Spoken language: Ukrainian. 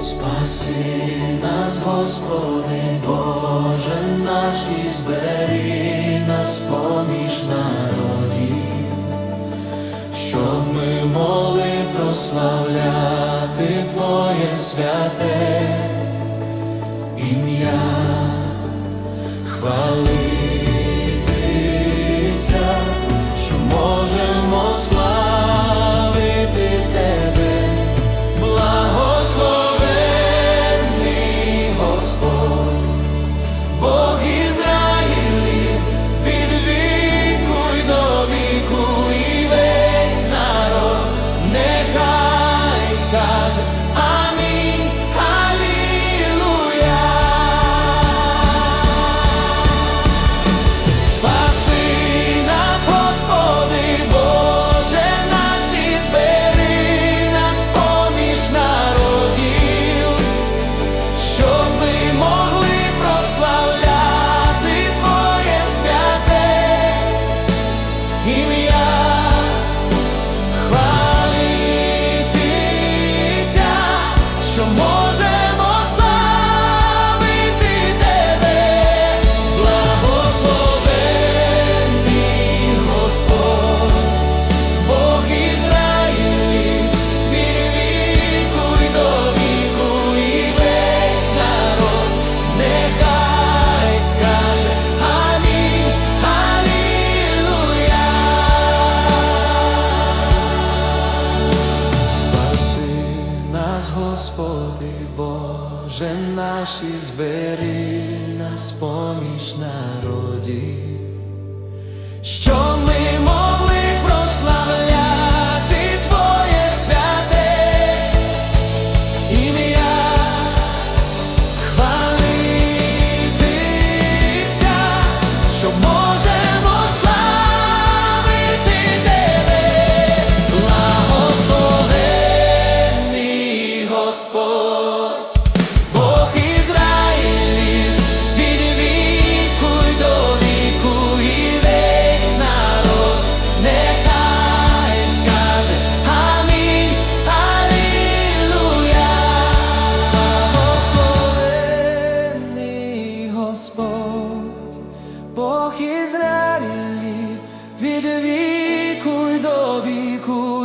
Спаси нас, Господи, Боже наш, і збери нас поміж народів, щоб ми могли прославляти Твоє святе ім'я, хвалитися, Cause I Господи, Боже наш, і збери нас поміж народів, що ми Господь, Бог Ізраїлів від віку й до віку.